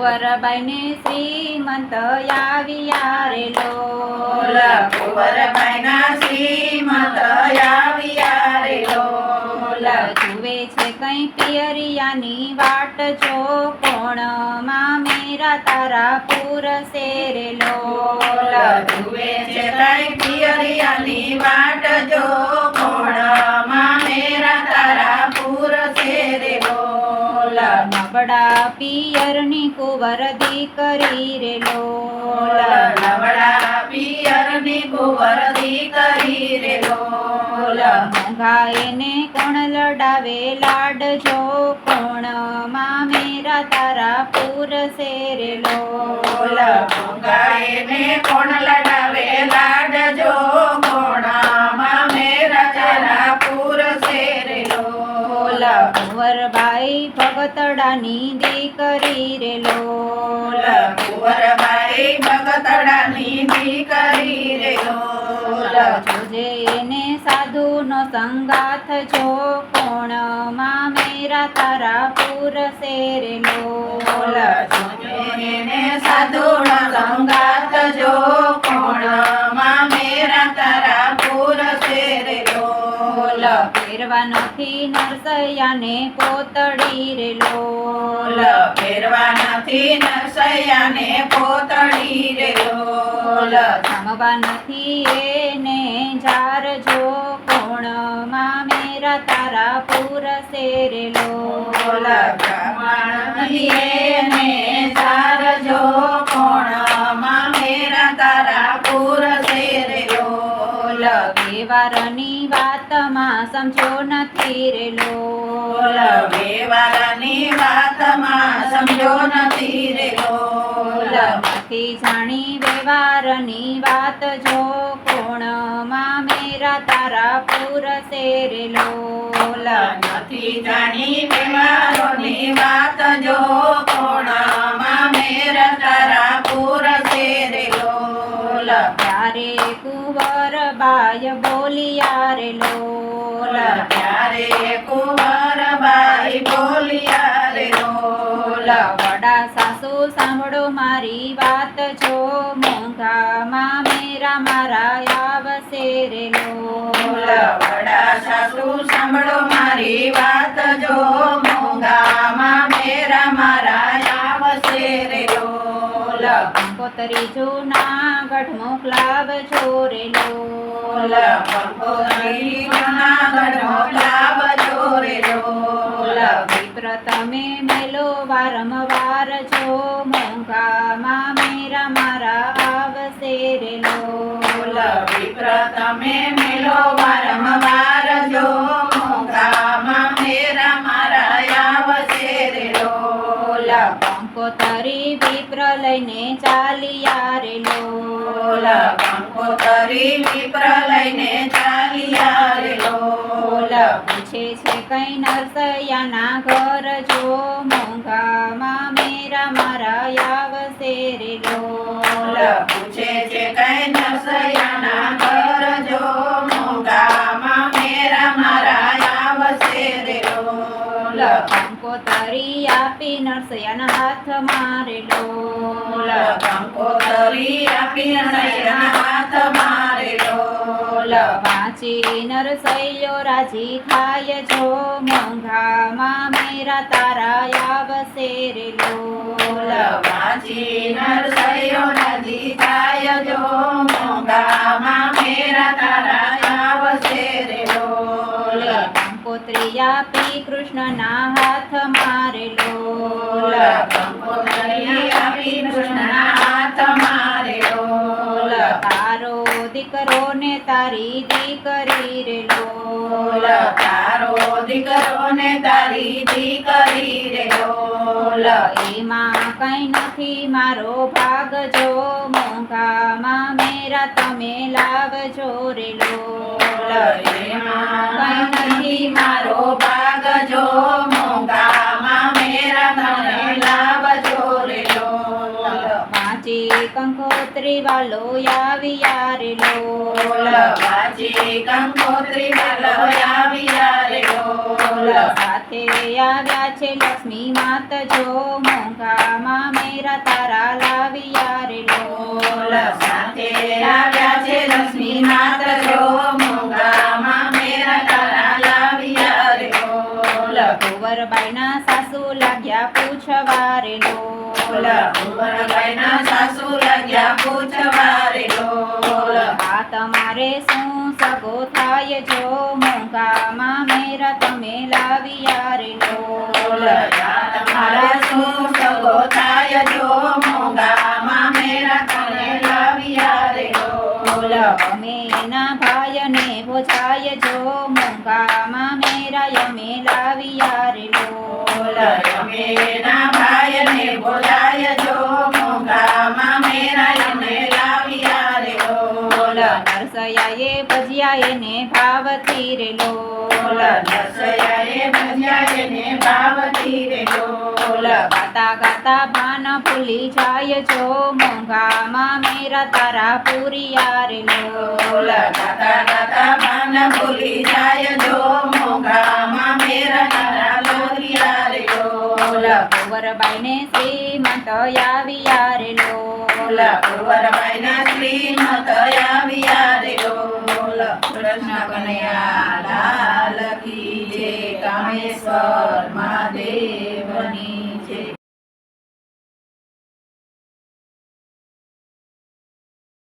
વરબાઈને શ્રીમંત આવ્યા રે લોલ કુંવરબાઈના શ્રીમંત આવ્યા રે લોલ જુએ છે કઈ પિયરિયાની વાટ જો કોણમાં મેરા તારા પૂર શેરે લોલ જુએ છે કઈ પિયરિયાની વાટ જો પિયરની કુંવર દીકરી રે લોલ નવડા પિયરની કુંવર દીકરી રે બોલ મોંઘા કોણ લડાવે? લાડજો કોણ? માં મેરા તારા પુરસે રે બોલ ગાયને કોણ લડાવે? લાડ કુંવરબાઈ ભગતડાની દીકરી રે લોલ કુંવરબાઈ ભગતડાની દીકરી રે લોલ જોજે એને સાધુનો સંગાથ જો કોણમાં મેરા તારા પુરસે શેર લોલ એને સાધુનો સંગાત જો કોણમાં ફેરવા નથી નરસૈયાને પોતડી રે લોલ. ફેરવા નથી નરસૈયાને પોતળી રે લોલ. જમવા નથી એને જાર જો કોણમાં મેરા તારા પુરસે રે લોલ. એને સારજો કોણમાં લોલ વેવાળાની વાતમાં સમજો નથી રેલો નથી જાણી વેવારની વાત જો કોણમાં મેરા તારા પુરસે રે લોલ નથી જાણી વેવાળોની વાત જો કોણમાં મેરા તારા પૂર રે ત્યારે કુંવર બાય બોલિયા રે મારી વાત જો મોંઘામાં મેરા મારા આવશે રે વડા સાસુ સાંભળો મારી વાત જો મોંઘામાં મેરા મારા આવશે રે લોલ કંકોતરી જૂના ગઢ મોકલાવજો રે કંકોત્રી જૂનાગઢ રે લોલ વિપ્ર તમે મેલો વારંવાર તમે મેલો વારંવાર જો મોંઘામાં મેરા મારા આવશે રે લોલ. કંકોતરી વિપ્ર લઈને ચાલિયા રે બોલ લોલ કંકોત્રી વિપ્ર લઈને ચાલિયા રે લોલ. પૂછે છે કઈ નરસૈયાના ઘર જો મોંઘામાં મેરા મારા આવશે રે બોલ પૂછે છે કઈ નરસૈયાના કંકોતરી આપી નરસૈયાના હાથમાં રે કંકોતરી આપી નરસૈયાના હાથ મારે લોલ વાંચી નરસૈયો રાજી થાય જો. મોંઘામાં મેરા તારા આવશે રે વાંચી નરસૈયો રાજી થાય જો. મોંઘામાં મેરા તારા આવશે કંકોત્રી આપી કૃષ્ણના હાથ મારે લોલ લોલ કંકોત્રી આપી કૃષ્ણના હાથ મારે લોલ તારો દીકરો ને તારી દીકરી રે લોલ. લોલ તારો દીકરો ને તારી દીકરી રે લોલ. એમાં કઈ નથી મારો ભાગ જો મોંઘામાં મેરા તમે લાવજો રે લોલ. એમાં કઈ નથી મારો ભાગ જો વાલો આવી લો. બાજી વાલો આવી લો. સાથે આવ્યા છે લક્ષ્મી માત જો મોંઘામાં મેરા તારા લાવ્યા રે લો. સાથે આવ્યા છે લક્ષ્મી માત જો મોંઘામાં મેરા સાસુ લાગ્યા પૂછવા રે લો. કુંવરબાઈના તમારે શું સગો થાય જો મોંઘામાં મેરા તમે લાવ્યા રે લોલ તમારા શું સગો થાય જો મોંઘામાં મેરા તમે લાવ્યા રે બોલ અમે એના ભાઈને બોજાય જો મોંઘામાં મેરા અમે લાવ્યા રે લોલ અમે ભજ્યા એને ભાવતી રે લોલ ભાવતી રે લોલ ગાતા ગાતા ભાન ભૂલી જાય છો મોંઘામાં મેરા તારા પૂરિયા રે લોલ ગાતા ગાતા ભાન ભૂલી જાય જો. મોંઘામાં મેરા તારા લોરિયા રે લોલ કુંવરબાઈને શ્રીમંત આવ્યા રે લોલ કુંવરબાઈના શ્રીમત કૃષ્ણ કનૈયા લાલ કી જે કામેશ્વર મહાદેવની